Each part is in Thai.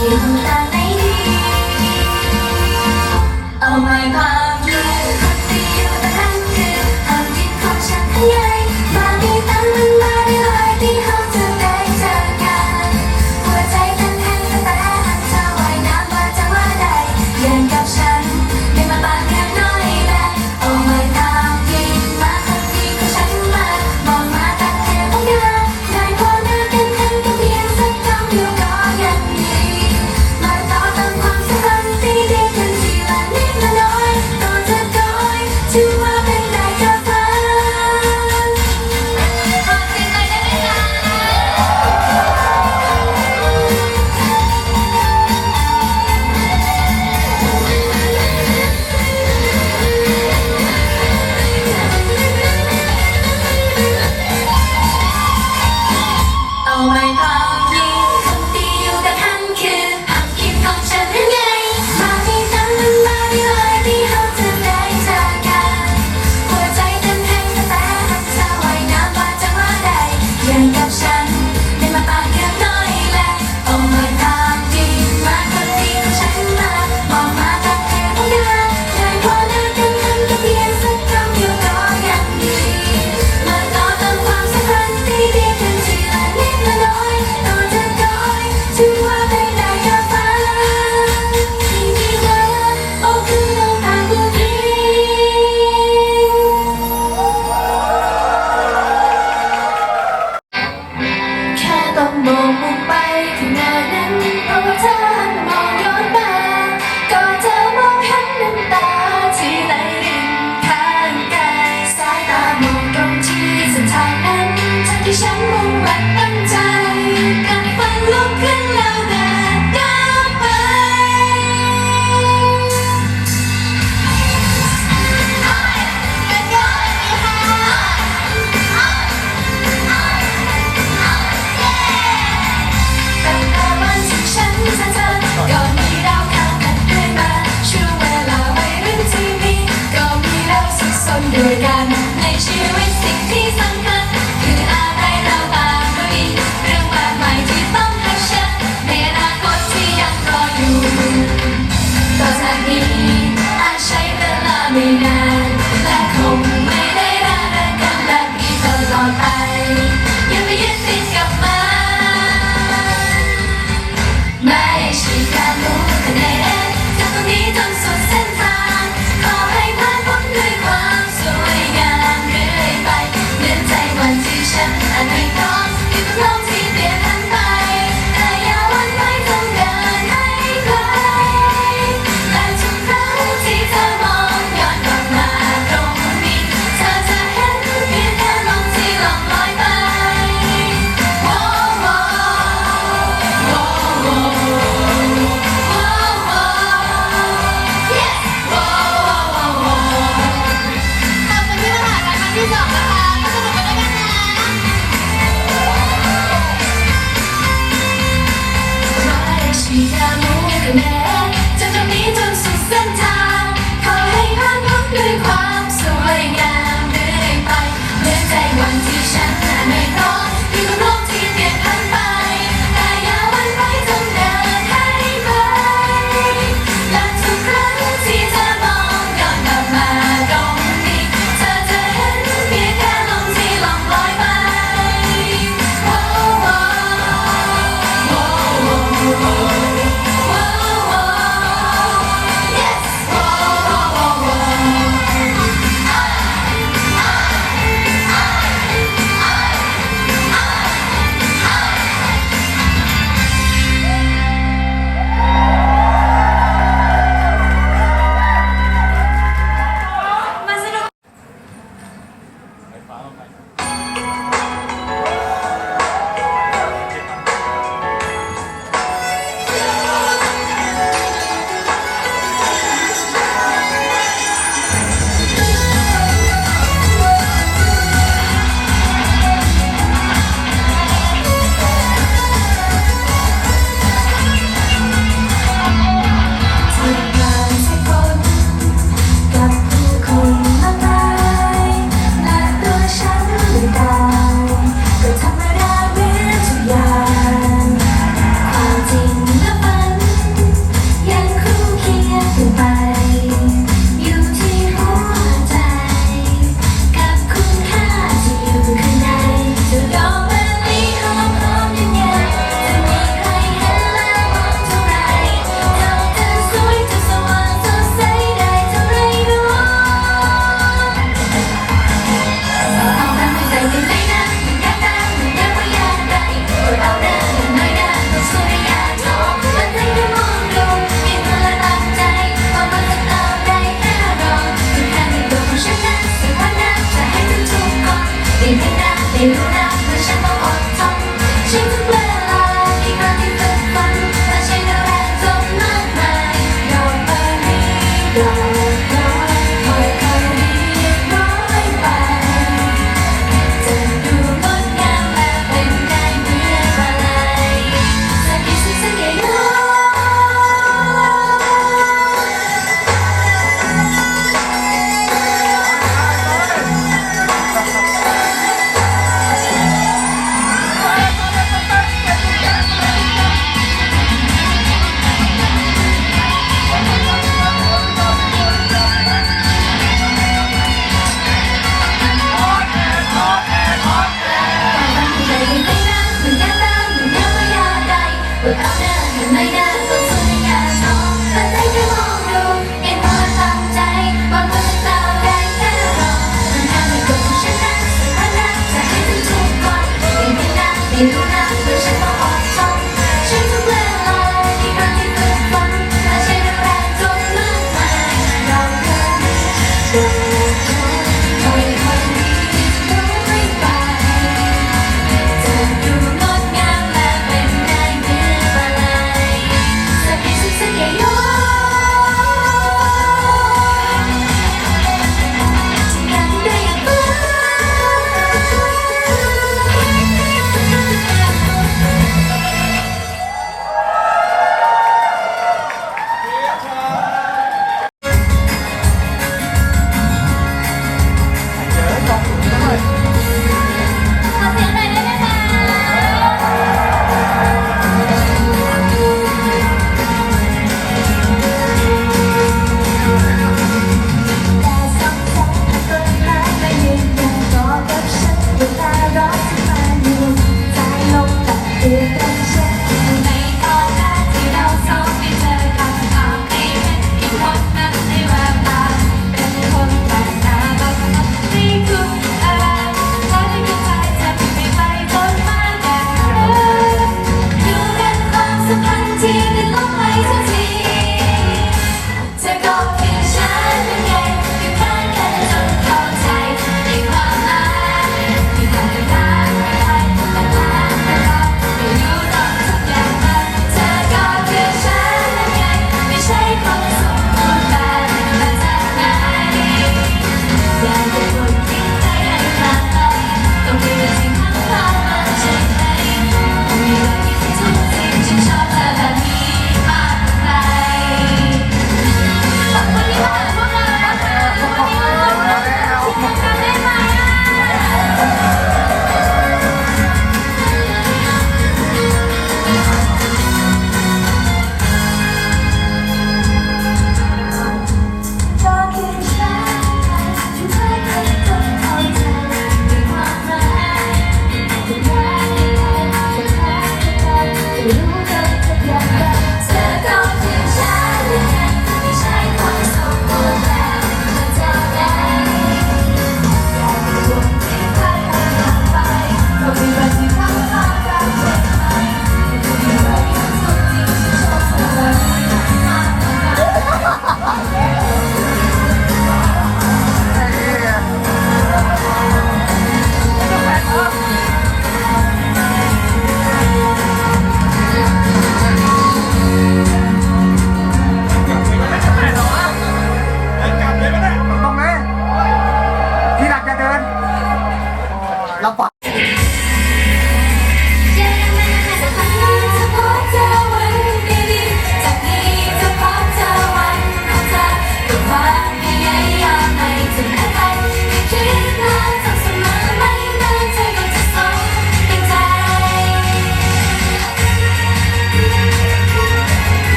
จะ วั ไม่ใช่กา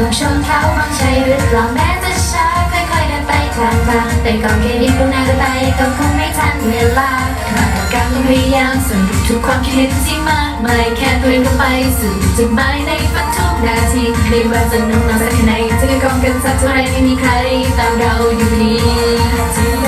มองชนเขาบางใจหรือเปล่าแม้จะช้าค่อยๆเดินไปทางทางแต่ก่อนแค่นี้พวกนายจะไปก็คงไม่ทันเวลามตรการต้พยายามส่งทุกความคิดที่มากมายแค่ตัวเองก็ไปสู่จุดหมายในฝันทุกนาทีไม่ว่าจะนุ่งนอนสักไหนจะกองกันสักเท่าไรไม่มีใครตามเราอยู่ดี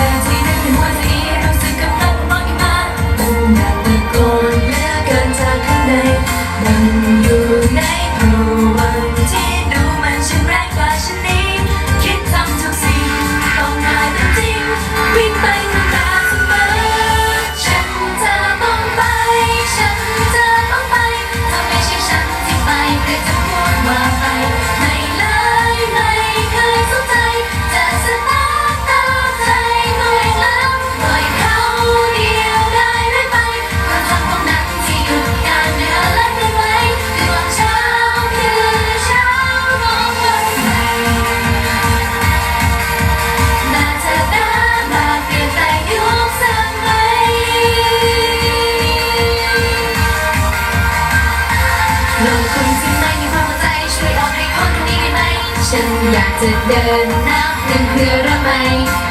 จะเดินนับหนึ่เพื่อระไม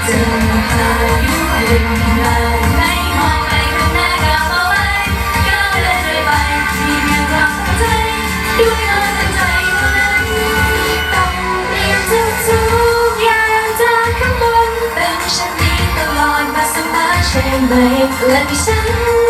จะพายุเดินมาไม่มองไปข้างหน้าก้าวเอาไว้ก้าวเดินยไปมีเพียงความตั้ใจด้วยความตั้งใจเท่านั้นต้องเรียนทุกทุกอย่างจากข้างบนเป็นฉันนี้ตลอดมาเสมอใช่ไหมและที่ฉัน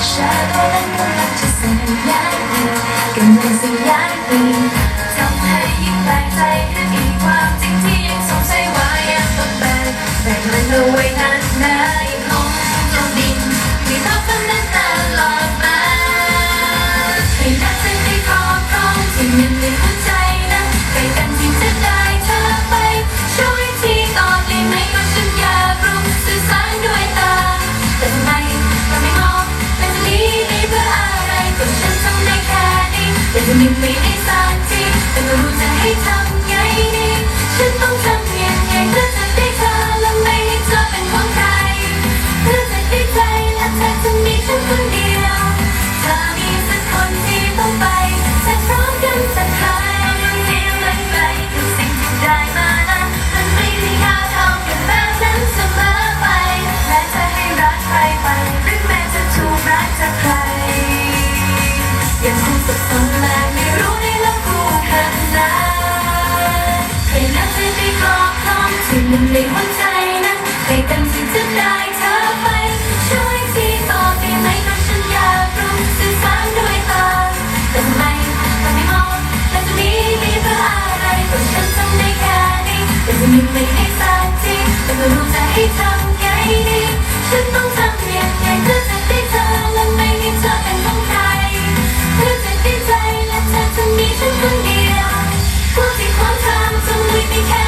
ที่ หนึ่งในหัวใจนั้นใครกันที่จะได้เธอไป ช่วยทีต่อได้ไหมเพรฉันยากรู้สื่ารด้วยตาแทำไมทำไมมองและจะมีมีเพื่ออะไรก็ฉันทำได้แค่นี้แต่จะมีไม่ได้สักทีแต่ก็รู้จะให้ทำไงดีฉันต้องทำยังไงเพื่อจะได้เธอและไม่ให้เธอเป็นขอใคเธอจะไดใจและเธอจะมีฉันคนเดียวความจริงความทำจะไม่แค่